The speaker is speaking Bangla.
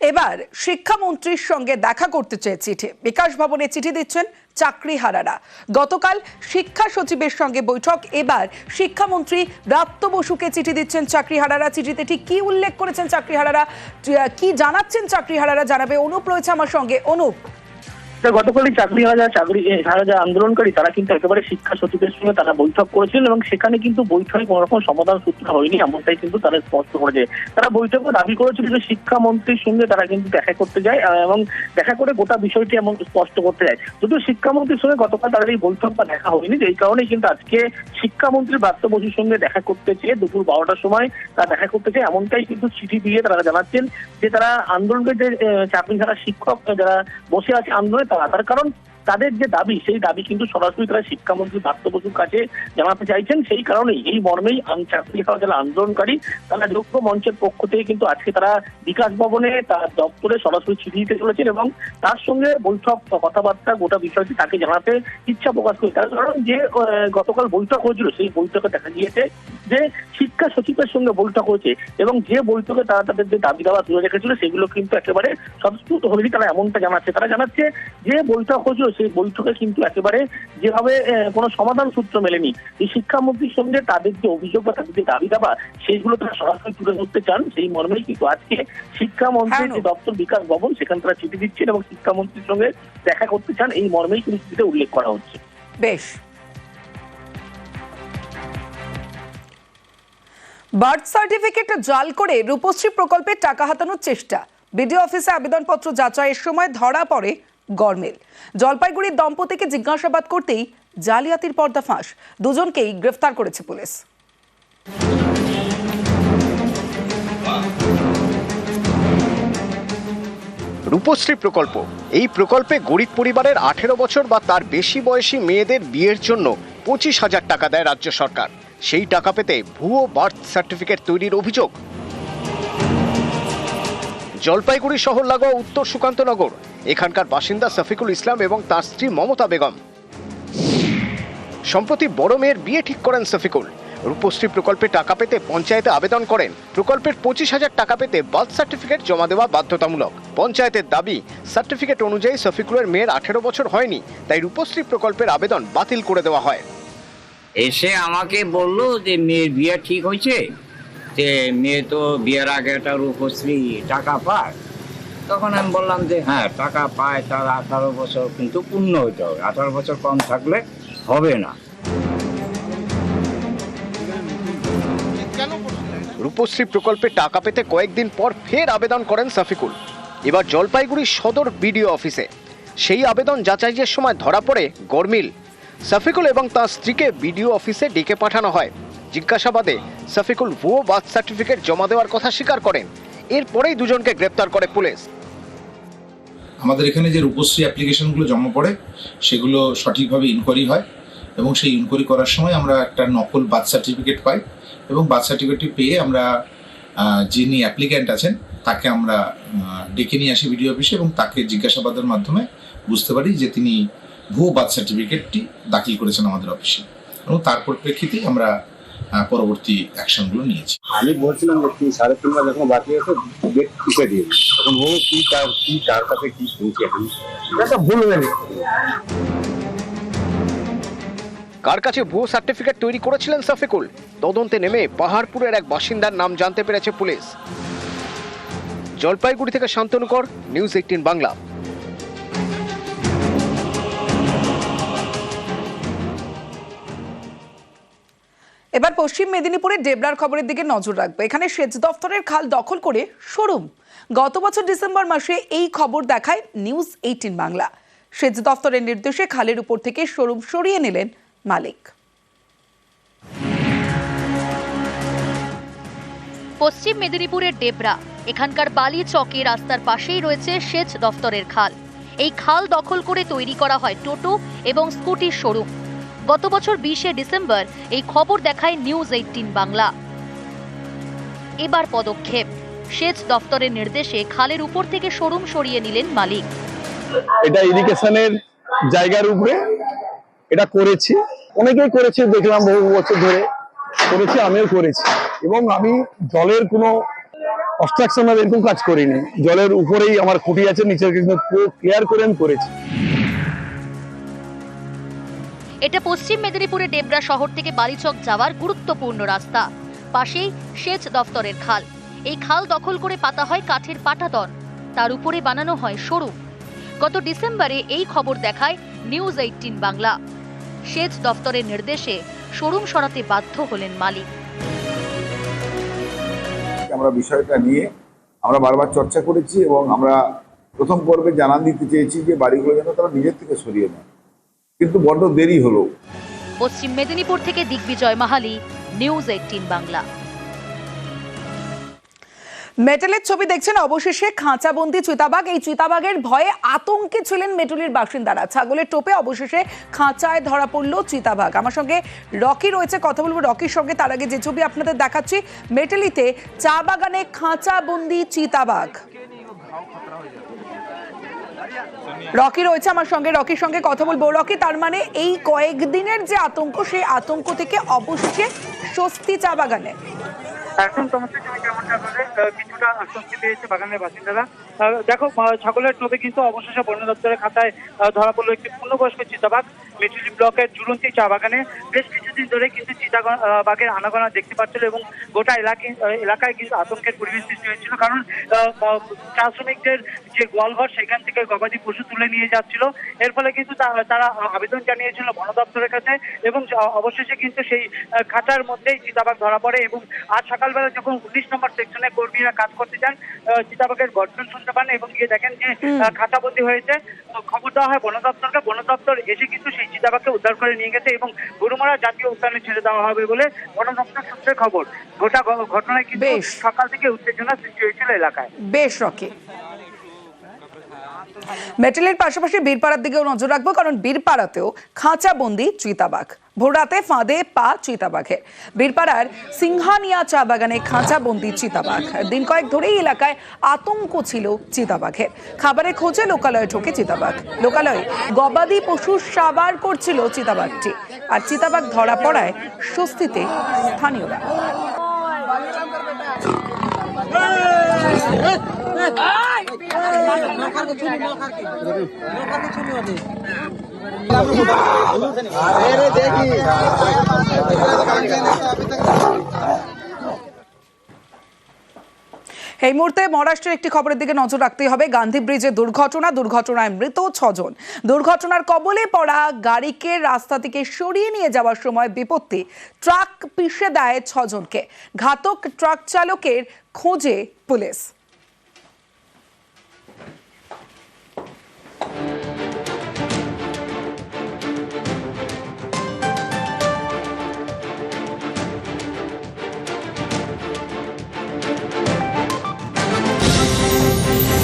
এবার শিক্ষামন্ত্রীর সঙ্গে দেখা করতে চেয়ে চিঠি। বিকাশ ভবনে চিঠি দিচ্ছেন চাকরি হারারা গতকাল শিক্ষা সচিবের সঙ্গে বৈঠক। এবার শিক্ষামন্ত্রী রাত্য বসুকে চিঠি দিচ্ছেন চাকরি হারারা চিঠিতে ঠিক কি উল্লেখ করেছেন চাকরি হারারা কি জানাচ্ছেন চাকরি হারারা জানাবে অনুপ রয়েছে আমার সঙ্গে। অনুপ। গতকালই চাকরি হারা চাকরি হারা যারা আন্দোলনকারী, তারা কিন্তু একেবারে শিক্ষা সচিবের সঙ্গে তারা বৈঠক করেছিলেন এবং সেখানে কিন্তু বৈঠকে কোনো রকম সমাধান সূত্র হয়নি, এমনটাই কিন্তু তারা স্পষ্ট করেছে। তারা বৈঠকে দাবি করেছিল যে শিক্ষামন্ত্রীর সঙ্গে তারা কিন্তু দেখা করতে যায় এবং দেখা করে গোটা বিষয়টি এমন স্পষ্ট করতে যায়। যদিও শিক্ষামন্ত্রীর সঙ্গে গতকাল তাদের এই বৈঠক বা দেখা হয়নি এই কারণে কিন্তু আজকে শিক্ষামন্ত্রী ব্রাত্য সঙ্গে দেখা করতে চেয়ে দুপুর বারোটার সময় তারা দেখা করতে চায় এমনটাই কিন্তু চিঠি দিয়ে তারা জানাচ্ছেন যে তারা আন্দোলনের যে চাকরি ছাড়া শিক্ষক, যারা বসে আছে আন্দোলনে তারা তার কারণ তাদের যে দাবি, সেই দাবি কিন্তু সরাসরি তারা শিক্ষামন্ত্রী পার্থ বসুর কাছে জানাতে চাইছেন। সেই কারণেই এই মর্মেই চাকরি খাওয়া যারা আন্দোলনকারী, তারা যোগ্য মঞ্চের পক্ষ থেকে কিন্তু আজকে তারা বিকাশ ভবনে তার দপ্তরে সরাসরি চিঠি দিতে চলেছেন এবং তার সঙ্গে বৈঠক কথাবার্তা গোটা বিষয়টি তাকে জানাতে ইচ্ছা প্রকাশ করে তার কারণ যে গতকাল বৈঠক হয়েছিল, সেই বৈঠকে দেখা গিয়েছে যে শিক্ষা সচিবের সঙ্গে বৈঠক হয়েছে এবং যে বৈঠকে তারা তাদের যে দাবি দাওয়া তুলে রেখেছিল, সেগুলো কিন্তু একেবারে স্বতঃস্ফূর্ত হয়নি তারা এমনটা জানাচ্ছে। তারা জানাচ্ছে যে বৈঠক হয়েছিল সেই বৈঠকে কিন্তু একেবারে যেভাবে কোনো সমাধান সূত্র মেলেনি এই শিক্ষামন্ত্রীর সঙ্গে তাদের যে অভিযোগ বা তাদের যে দাবি দাবা সেইগুলো তারা সরাসরি তুলে ধরতে চান। সেই মর্মেই কিন্তু আজকে শিক্ষামন্ত্রীর যে দপ্তর বিকাশ ভবন সেখানে তারা চিঠি দিচ্ছেন এবং শিক্ষামন্ত্রীর সঙ্গে দেখা করতে চান। এই মর্মেই কিন্তু চিঠিতে উল্লেখ করা হচ্ছে। বেশ। বার্থ সার্টিফিকেট জাল করে রূপশ্রী প্রকল্পে টাকা হাতানোর চেষ্টা। বিডিও অফিসে আবেদনপত্র যাচাইয়ের সময় ধরা পড়ে গরমিল জলপাইগুড়ির দম্পতিকে জিজ্ঞাসাবাদ করতেই জালিয়াতির পর্দাফাঁস দুজনকেই গ্রেফতার করেছে পুলিশ। রূপশ্রী প্রকল্প। এই প্রকল্পে গরিব পরিবারের আঠেরো বছর বা তার বেশি বয়সী মেয়েদের বিয়ের জন্য পঁচিশ হাজার টাকা দেয় রাজ্য সরকার। সেই টাকা পেতে ভুয়ো বার্থ সার্টিফিকেট তৈরির অভিযোগ। জলপাইগুড়ি শহর লাগোয়া উত্তর সুকান্তনগর এখানকার বাসিন্দা শফিকুল ইসলাম এবং তার স্ত্রী মমতা বেগম। সম্প্রতি বড় মেয়ের বিয়ে ঠিক করেন শফিকুল। রূপশ্রী প্রকল্পে টাকা পেতে পঞ্চায়েতে আবেদন করেন। প্রকল্পের পঁচিশ হাজার টাকা পেতে বার্থ সার্টিফিকেট জমা দেওয়া বাধ্যতামূলক। পঞ্চায়েতের দাবি, সার্টিফিকেট অনুযায়ী শফিকুলের মেয়ের আঠেরো বছর হয়নি, তাই রূপশ্রী প্রকল্পের আবেদন বাতিল করে দেওয়া হয়। এসে আমাকে বলল যে মেয়ের বিয়ে ঠিক হয়েছে, যে মেয়ে তো বিয়ের আগে একটা রূপশ্রী টাকা পায়। তখন আমি বললাম যে হ্যাঁ টাকা পায় তার আঠারো বছর, কিন্তু পূর্ণ হতে হবে। আঠারো বছর কম থাকলে হবে না। রূপশ্রী প্রকল্পে টাকা পেতে কয়েকদিন পর ফের আবেদন করেন শফিকুল এবার জলপাইগুড়ি সদর বিডিও অফিসে। সেই আবেদন যাচাইয়ের সময় ধরা পড়ে গরমিল। শফিকুল এবং তার স্ত্রীকে বিডিও অফিসে ডেকে পাঠানো হয়। জিজ্ঞাসাবাদে শফিকুল ভুয়ো বার্থ সার্টিফিকেট জমা দেওয়ার কথা স্বীকার করেন। এরপরেই দুজনকে গ্রেপ্তার করে পুলিশ। আমাদের এখানে যে রূপশ্রী অ্যাপ্লিকেশনগুলো জমা পড়ে, সেগুলো সঠিকভাবে ইনকোয়ারি হয় এবং সেই ইনকোয়ারি করার সময় আমরা একটা নকল বার্থ সার্টিফিকেট পাই এবং বার্থ সার্টিফিকেটটি পেয়ে আমরা যিনি অ্যাপ্লিক্যান্ট আছেন, তাকে আমরা ডেকে নিয়ে আসি বিডিও অফিসে এবং তাকে জিজ্ঞাসাবাদের মাধ্যমে বুঝতে পারি যে তিনি ভুয়ো বার্থ সার্টিফিকেটটি দাখিল করেছেন আমাদের অফিসে এবং তার পরিপ্রেক্ষিতেই আমরা পরবর্তী অ্যাকশনগুলো নিয়েছি। আমি বলছিলাম যে তিন সাড়ে তিন মাস যখন বাকি আছে ডেট পিছিয়ে দিয়ে। ও কি তার কি তার কাছে কি শুনছি এখন এটা ভুল হয়ে কার কাছে ভুয়ো সার্টিফিকেট তৈরি করেছিলেন শফিকুল তদন্তে নেমে পাহাড়পুরের এক বাসিন্দার নাম জানতে পেরেছে পুলিশ। জলপাইগুড়ি থেকে শান্তনুকর নিউজ এইটিন বাংলা। এবার পশ্চিম মেদিনীপুরের ডেবরার খবরের দিকে নজর রাখবে। এখানে সেচ দফতরের খাল দখল করে শোরুম। গত বছর ডিসেম্বর মাসে এই খবর দেখায় নিউজ এইটিন বাংলা। সেচ দফতরের নির্দেশে খালের উপর থেকে শোরুম সরিয়ে নিলেন মালিক। পশ্চিম মেদিনীপুরের ডেবরা, এখানকার বালি চকে রাস্তার পাশেই রয়েছে সেচ দফতরের খাল। এই খাল দখল করে তৈরি করা হয় টোটো এবং স্কুটির শোরুম। গত বছর বিশে ডিসেম্বর এই খবর দেখায় নিউজ এইটিন বাংলা। এবার পদক্ষেপ। সেচ দফতরের নির্দেশে খালের উপর থেকে শোরুম সরিয়ে নিলেন মালিক। এটা ইরিগেশনের জায়গার উপরে এটা করেছি। অনেকেই করেছে, দেখলাম বহু বছর ধরে। করেছি, আমিও করেছি। এবং আমি জলের কোনো অবস্ট্রাকশন এরকম কাজ করিনি। জলের উপরেই আমার খুঁটি আছে, নিচের কিন্তু ক্লিয়ার করে আমি করেছি। এটা পশ্চিম মেদিনীপুরের ডেবরা শহর থেকে বালিচক যাওয়ার গুরুত্বপূর্ণ রাস্তা। পাশেই সেচ দফতরের খাল। এই খাল দখল করে পাতা হয় কাঠের পাটাতন। তার উপরে বানানো হয় শোরুম গত ডিসেম্বরে এই খবর দেখায় নিউজ এইটিন বাংলা। সেচ দফতরের নির্দেশে শোরুম সরাতে বাধ্য হলেন মালিক। আমরা বিষয়টা নিয়ে আমরা বারবার চর্চা করেছি এবং আমরা প্রথম পর্বে জানান দিতে চেয়েছি যে বাড়িগুলো যেন তারা নিজের থেকে সরিয়ে নেয়। কিন্তু বড্ড দেরি হলো। পশ্চিম মেদিনীপুর থেকে দিগ্বিজয় মাহালি নিউজ এইটিন বাংলা। মেটালের ছবি দেখছেন অবশেষে খাঁচাবন্দি চিতাবাঘ। এই চিতাবাঘের ভয়ে আতঙ্কে ছিলেন মেটুলির বাসিন্দারা। ছাগলের টোপে অবশেষে খাঁচায় ধরা পড়ল চিতাবাঘ। আমার সঙ্গে রকি রয়েছে কথা বলব রকির সঙ্গে। তার আগে যে ছবি আপনাদের দেখাচ্ছি মেটালিতে চা বাগানে খাঁচাবন্দি চিতাবাঘ। রকি রয়েছে আমার সঙ্গে, রকির সঙ্গে কথা বলব। রকি, তার মানে এই কয়েকদিনের যে আতঙ্ক, সেই আতঙ্ক থেকে অবশেষে স্বস্তি চা বাগানে। এখন তুমি যেমনটা বলে কিছুটা স্বস্তি পেয়েছে বাগানের বাসিন্দারা। দেখো ছাগলের টোপে কিন্তু অবশেষে বন দপ্তরের খাতায় ধরা পড়ল একটি পূর্ণবয়স্ক চিতাবাঘ। মেটুলি ব্লকের জুলন্তি চা বাগানে বেশ কিছুদিন ধরে কিন্তু চিতা বাঘের আনাগোনা দেখতে পাচ্ছিল এবং গোটা এলাকায় এলাকায় কিন্তু আতঙ্কের পরিবেশ সৃষ্টি হয়েছিল। কারণ চা শ্রমিকদের যে গোয়ালঘর সেখান থেকে গবাদি পশু তুলে নিয়ে যাচ্ছিল। এর ফলে কিন্তু তারা আবেদন জানিয়েছিল বন দপ্তরের কাছে এবং অবশেষে কিন্তু সেই খাঁচার মধ্যেই চিতাবাঘ ধরা পড়ে এবং আজ সকালবেলা যখন উনিশ নম্বর সেকশনে কর্মীরা কাজ করতে যান চিতাবাঘের গর্জন শুনতে পান এবং গিয়ে দেখেন যে খাঁচাবন্দি হয়েছে। খবর দেওয়া হয় বন দপ্তরকে বন দপ্তর এসে কিন্তু সেই চিতাবাঘকে উদ্ধার করে নিয়ে গেছে এবং গরুমারা জাতীয় উদ্যানে ছেড়ে দেওয়া হবে বলে গণদপ্তর দপ্তর সূত্রে খবর। গোটা ঘটনায় কিন্তু। সকাল থেকে উত্তেজনা সৃষ্টি হয়েছিল এলাকায়। বেশ রকি। মেটেলের পাশাপাশি বীরপাড়ার দিকেও নজর রাখব কারণ বীরপাড়াতেও খাঁচাবন্দি চিতাবাঘ। ভোররাতে ফাঁদে পা চিতাবাঘের বীরপাড়ার সিংহানিয়া চা বাগানে খাঁচাবন্দি চিতাবাঘ দিন কয়েক ধরেই এলাকায় আতঙ্ক ছিল চিতাবাঘের খাবারের খোঁজে লোকালয়ে ঢোকে চিতাবাঘ লোকালয়ে গবাদি পশু সাবার করছিল চিতাবাঘটি আর চিতাবাঘ ধরা পড়ায় স্বস্তিতে স্থানীয়রা এই মুহূর্তে মহারাষ্ট্রের একটি খবরের দিকে নজর রাখতেই হবে। গান্ধী ব্রিজে দুর্ঘটনা, দুর্ঘটনায় মৃত ছজন। দুর্ঘটনার কবলে পড়া গাড়িকে রাস্তা থেকে সরিয়ে নিয়ে যাওয়ার সময় বিপত্তি। ট্রাক পিষে দেয় ছজনকে। ঘাতক ট্রাক চালকের খোঁজে পুলিশ।